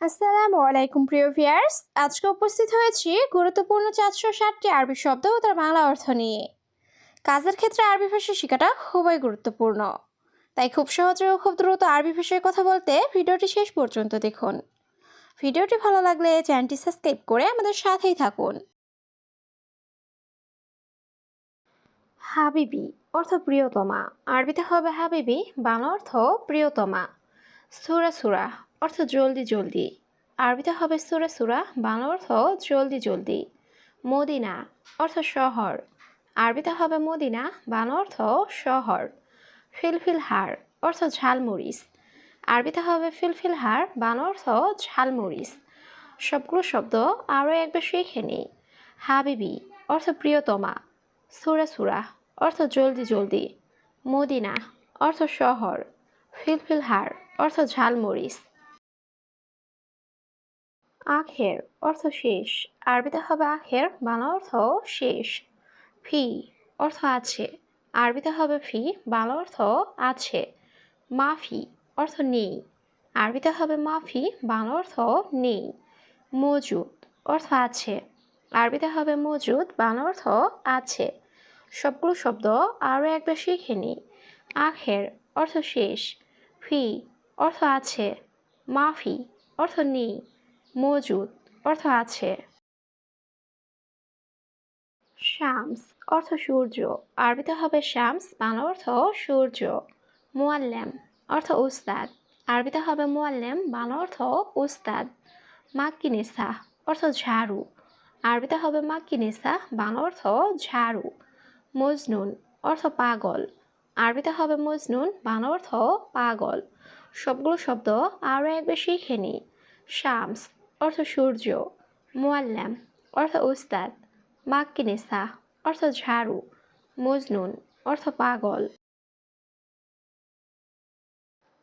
আসসালামু আলাইকুম, প্রিয় ভিয়ার্স আজকে উপস্থিত হয়েছি গুরুত্বপূর্ণ চারশো ষাটটি আরবি শব্দ ও তার বাংলা অর্থ নিয়ে। কাজের ক্ষেত্রে আরবি ভাষা শেখাটা খুবই গুরুত্বপূর্ণ। তাই খুব সহজে ও খুব দ্রুত আরবি ভাষায় কথা বলতে ভিডিওটি শেষ পর্যন্ত দেখুন। ভিডিওটি ভালো লাগলে চ্যানেলটি সাবস্ক্রাইব করে আমাদের সাথেই থাকুন। হাবিবি অর্থ প্রিয়তমা। আরবিতে হবে হাবিবি, বাংলা অর্থ প্রিয়তমা। সুরা সুরা অর্থ জলদি জলদি। আরবিতে হবে সুরা সুরা, বাংলা অর্থ জলদি জলদি। মদিনা, অর্থ শহর। আরবিতে হবে মদিনা, বাংলা অর্থ শহর। ফিলফিল হার, অর্থ ঝালমরিচ। আরবিতে হবে ফিলফিল হার, বাংলা অর্থ ঝালমরিচ। সবগুলো শব্দ আরও একবার শিখে নিই। হাবিবি, অর্থ প্রিয়তমা। সুরা সুরা, অর্থ জলদি জলদি। মদিনা, অর্থ শহর। ফিলফিল হার, অর্থ ঝালমরিচ। আখের অর্থ শেষ। আরবিতে হবে আখের, বাংলা অর্থ শেষ। ফি অর্থ আছে। আরবিতে হবে ফি, বাংলা অর্থ আছে। মাফি অর্থ নেই। আরবিতে হবে মাফি, বাংলা অর্থ নেই। মজুদ অর্থ আছে। আরবিতে হবে মজুদ, বাংলা অর্থ আছে। সবগুলো শব্দ আরও একবার শিখে নিই আখের অর্থ শেষ। ফি অর্থ আছে। মাফি অর্থ নেই। মজুদ, অর্থ আছে। শামস, অর্থ সূর্য। আরবিতে হবে শামস, বাংলা অর্থ সূর্য। মোয়াল্লাম, অর্থ উস্তাদ। আরবিতে হবে মোয়াল্লাম, বাংলা অর্থ উস্তাদ। মাক্কিনেসা, অর্থ ঝাড়ু। আরবিতে হবে মাক্কিনেসা, বাংলা অর্থ ঝাড়ু। মজনুন, অর্থ পাগল। আরবিতে হবে মজনুন, বাংলা অর্থ পাগল। সবগুলো শব্দ আরও এক শিখে নিই। শামস অর্থ সূর্য, মোয়াল্লাম, অর্থ উস্তাদ, মাক্কিনেসা, অর্থ ঝাড়ু, মজনুন, অর্থ পাগল।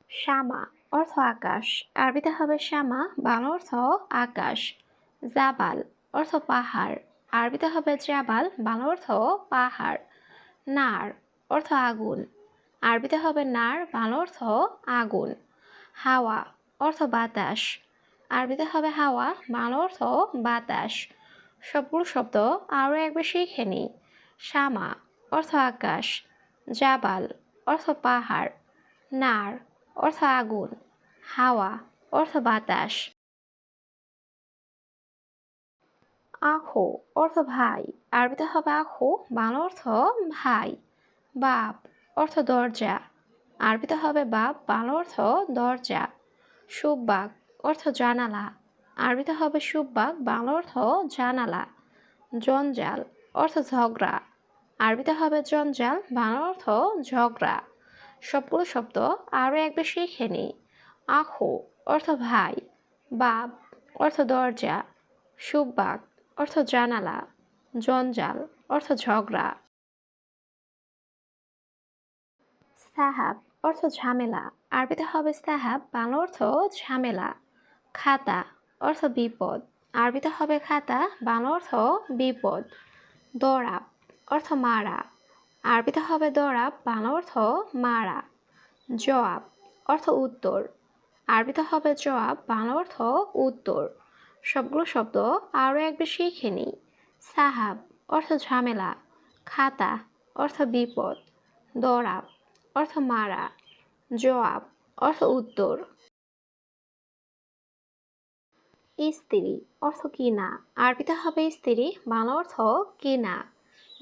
শ্যামা অর্থ আকাশ। আরবিতে হবে শ্যামা বাংলা অর্থ আকাশ। জাবাল, অর্থ পাহাড়। আরবিতে হবে জাবাল, বাংলা অর্থ পাহাড়। নার, অর্থ আগুন। আরবিতে হবে নার, বাংলা অর্থ আগুন। হাওয়া, অর্থ বাতাস। আরবিতে হবে হাওয়া বাংলা অর্থ বাতাস। সবগুলো শব্দ আরও একবার শিখে নিই। শ্যামা, অর্থ আকাশ। জাবাল, অর্থ পাহাড়। নার, অর্থ আগুন। হাওয়া, অর্থ বাতাস। আখো, অর্থ ভাই। আরবিতে হবে আখো বাংলা অর্থ ভাই। বাপ, অর্থ দরজা। আরবিতে হবে বাপ বাংলা অর্থ দরজা। সুব্বাক অর্থ জানালা। আরবিতে হবে সুব্বাক, বাংলা অর্থ জানালা। জঞ্জাল, অর্থ ঝগড়া। আরবিতে হবে জঞ্জাল, বাংলা অর্থ ঝগড়া। সবগুলো শব্দ আরও একবার শিখে নিই। আখো, অর্থ ভাই। বাপ, অর্থ দরজা। সুব্বাক, অর্থ জানালা। জঞ্জাল, অর্থ ঝগড়া। সাহাব, অর্থ ঝামেলা। আরবিতে হবে সাহাব, বাংলা অর্থ ঝামেলা। খাতা অর্থ বিপদ। আরবিতে হবে খাতা, বাংলা অর্থ বিপদ। দরাব অর্থ মারা। আরবিতে হবে দরাব, বাংলা অর্থ মারা। জবাব অর্থ উত্তর। আরবিতে হবে জবাব, বাংলা অর্থ উত্তর। সবগুলো শব্দ আরও একবার শিখে নিই। সাহাব অর্থ ঝামেলা। খাতা অর্থ বিপদ। দরাব অর্থ মারা। জবাব অর্থ উত্তর। স্ত্রী অর্থ কি কিনা আরবিতে হবে স্ত্রী, বাংলা অর্থ কিনা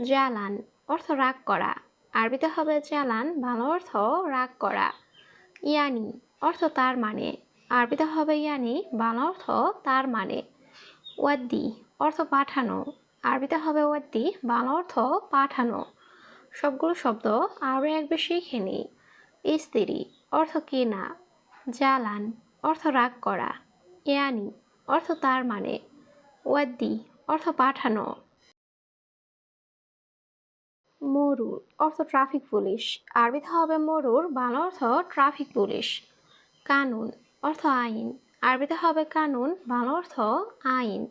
জালান অর্থ রাগ করা। আরবিতে হবে জালান বাংলা অর্থ রাগ করা। ইয়ানি অর্থ তার মানে। আরবিতে হবে ইয়ানি, বাংলা অর্থ তার মানে। ওয়াদ্দি অর্থ পাঠানো। আরবিতে হবে ওয়াদ্দি, বাংলা অর্থ পাঠানো। সবগুলো শব্দ আরও একবার শিখে নিই স্ত্রী অর্থ কেনা জালান অর্থ রাগ করা। ইয়ানি অর্থ তার মানে। ওয়াদ্দি, অর্থ পাঠানো। মরুর, অর্থ ট্রাফিক পুলিশ। আরবিতে হবে মরুর, বাংলা অর্থ ট্রাফিক পুলিশ। কানুন, অর্থ আইন। আরবিতে হবে কানুন, বাংলা অর্থ আইন।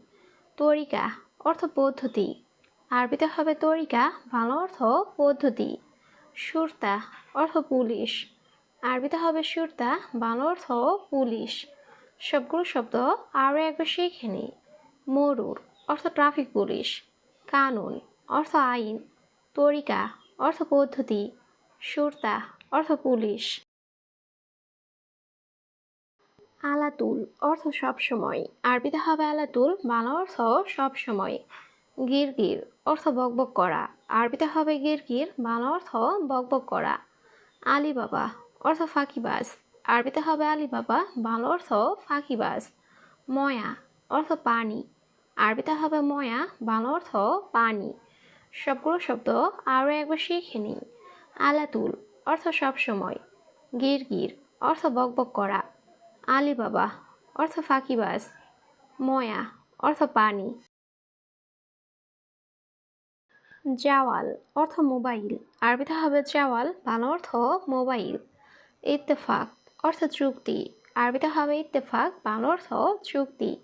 তরিকা, অর্থ পদ্ধতি। আরবিতে হবে তরিকা, বাংলা অর্থ পদ্ধতি। সুরতা, অর্থ পুলিশ। আরবিতে হবে সুরতা, বাংলা অর্থ পুলিশ। সবগুলো শব্দ আরও একবার শিখে নিই। মরুর, অর্থ ট্রাফিক পুলিশ। কানুন, অর্থ আইন। তরিকা, অর্থ পদ্ধতি। সুরতা, অর্থ পুলিশ। আলাতুল, অর্থ সবসময়। আরবিতে হবে আলাতুল, বাংলা অর্থ সবসময়। গিরগির, অর্থ বকবক করা। আরবিতে হবে গিরগির, বাংলা অর্থ বকবক করা। আলিবাবা, অর্থ ফাঁকিবাজ। আরবিতে হবে আলিবাবা, বাংলা অর্থ ফাঁকিবাজ ময়া অর্থ পানি। আরবিতে হবে ময়া, বাংলা অর্থ পানি। সবগুলো শব্দ আরও একবার শিখে নিই। আলাতুল অর্থ সবসময় গিরগির অর্থ বকবক করা। আলিবাবা অর্থ ফাঁকিবাজ ময়া অর্থ পানি। জাওয়াল অর্থ মোবাইল, আরবিতে হবে জাওয়াল, বাংলা অর্থ মোবাইল। ইত্তেফাক অর্থ চুক্তি। আরবিতে হবে ইত্তেফাক, বাংলা অর্থ চুক্তি।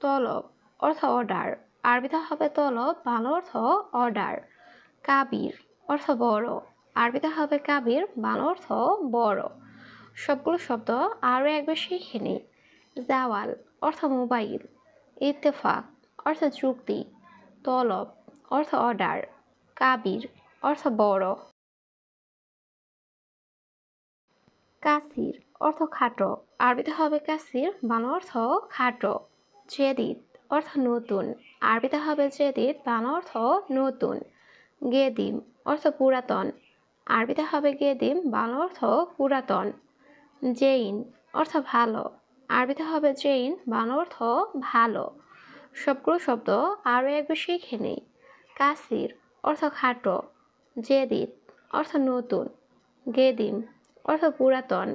তলব, অর্থ অর্ডার। আরবিতে হবে তলব, বাংলা অর্থ অর্ডার। কাবির, অর্থ বড়। আরবিতে হবে কাবির, বাংলা অর্থ বড়। সবগুলো শব্দ আরও একবার শিখে নিই। জাওয়াল, অর্থ মোবাইল। ইত্তেফাক, অর্থ চুক্তি। তলব, অর্থ অর্ডার। কাবির, অর্থ বড়। কাসির অর্থ খাটো। আরবিতে হবে কাসির, বাংলা অর্থ খাটো, জেদিদ অর্থ নতুন। আরবিতে হবে জেদিদ, বাংলা অর্থ নতুন। গেদিম অর্থ পুরাতন। আরবিতে হবে গেদিম, বাংলা অর্থ পুরাতন। জেইন অর্থ ভালো। আরবিতে হবে জেইন, বাংলা অর্থ ভালো। সবগুলো শব্দ আরও একবার শিখে নেই। কাসির অর্থ খাটো। জেদিদ অর্থ নতুন। গেদিম অর্থ পুরাতন।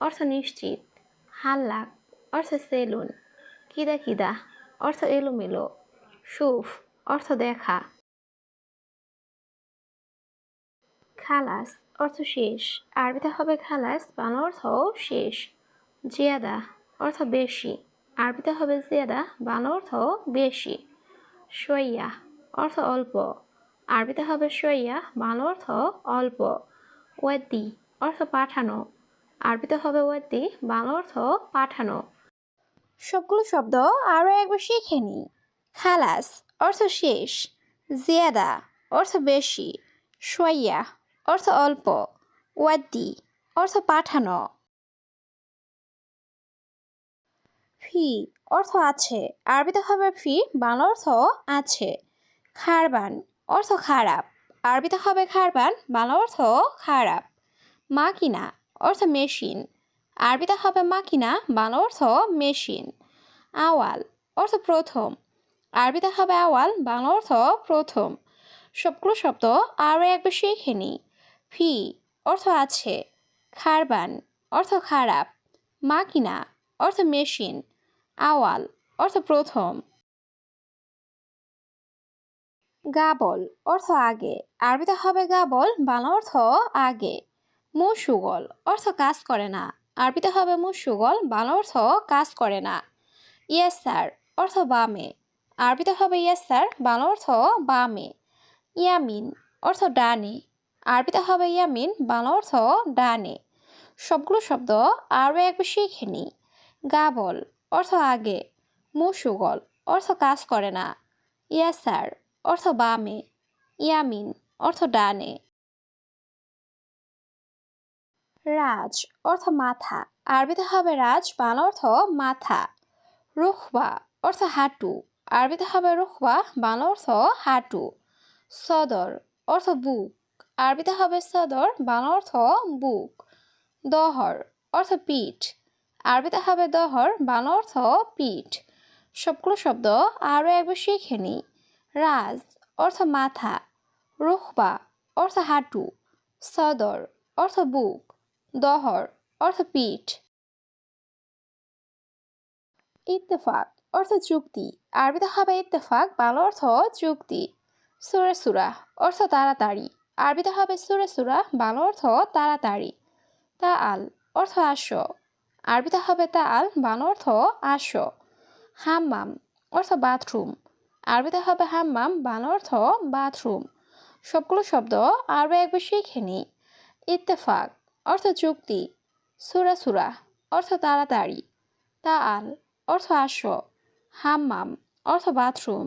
অর্থ নিশ্চিত। হাল্লাক অর্থ সেলুন, কিদা কিদা, অর্থ এলোমেলো, সুফ, অর্থ দেখা। খালাস, অর্থ শেষ। আরবিতে হবে খালাস, বাংলা অর্থ শেষ। জিয়াদা, অর্থ বেশি। আরবিতে হবে জিয়াদা, বাংলা অর্থ বেশি। সইয়া অর্থ অল্প। আরবিতে হবে সইয়া বাংলা অর্থ অল্প। ওয়াদ্দি, অর্থ পাঠানো। আরবিতে হবে ওয়াদি বাংলা অর্থ পাঠানো। সবগুলো শব্দ আরও একবার শিখে নিই খালাস, অর্থ শেষ। জিয়াদা, অর্থ বেশি। সোয়াইয়া, অর্থ অল্প। ওয়াদ্দি, অর্থ পাঠানো। ফি, অর্থ আছে। আরবিতে হবে ফি, বাংলা অর্থ আছে। খারবান, অর্থ খারাপ। আরবিতে হবে খারবান, বাংলা অর্থ খারাপ। মা মাকিনা অর্থ মেশিন। আরবিতে হবে মাকিনা, বাংলা অর্থ মেশিন। আওয়াল, অর্থ প্রথম। আরবিতে হবে আওয়াল, বাংলা অর্থ প্রথম। সবগুলো শব্দ আরও একবার শিখে নিই। ফি, অর্থ আছে। খারবান, অর্থ খারাপ। মাকিনা, অর্থ মেশিন। আওয়াল, অর্থ প্রথম। গাবল, অর্থ আগে। আরবিতে হবে গাবল, বাংলা অর্থ আগে। মুসুগল অর্থ কাজ করে না। আরবিতে হবে মুসুগল, বাংলা অর্থ কাজ করে না। ইয়াসার অর্থ বামে। আরবিতে হবে ইয়াসার বাংলা অর্থ বামে। ইয়ামিন, অর্থ ডানে। আরবিতে হবে ইয়ামিন, বাংলা অর্থ ডানে। সবগুলো শব্দ আরও একবার শিখে নিই গাবল, অর্থ আগে। মুসুগল, অর্থ কাজ করে না। ইয়াসার অর্থ বামে। ইয়ামিন, অর্থ ডানে। রাজ অর্থ মাথা। আরবিতে হবে রাজ, বাংলা অর্থ মাথা। রুখবা অর্থ হাঁটু। আরবিতে হবে রুখবা বাংলা অর্থ হাঁটু। সদর অর্থ বুক। আরবিতে হবে সদর, বাংলা অর্থ বুক। দহর অর্থ পিঠ। আরবিতে হবে দহর, বাংলা অর্থ পিঠ। সবগুলো শব্দ আরও একবার শিখে নিই রাজ অর্থ মাথা। রুখবা অর্থ হাঁটু। সদর অর্থ বুক। দহর অর্থ পিঠ। ইত্তেফাক অর্থ চুক্তি আরবিতে হবে ইত্তেফাক, বাংলা অর্থ চুক্তি সুরে সুরা, অর্থ তাড়াতাড়ি। আরবিতে হবে সুরে সুরা, বাংলা অর্থ তাড়াতাড়ি। তা আল অর্থ আসো। আরবিতে হবে তা আল বাংলা অর্থ আসো। হাম্মাম, অর্থ বাথরুম। আরবিতে হবে হাম্মাম, বাংলা অর্থ বাথরুম। সবগুলো শব্দ আরও একবার শিখে নিই ইত্তেফাক অর্থ চুক্তি সুরা সুরা অর্থ তাড়াতাড়ি তা আল অর্থ আসো হাম্মাম অর্থ বাথরুম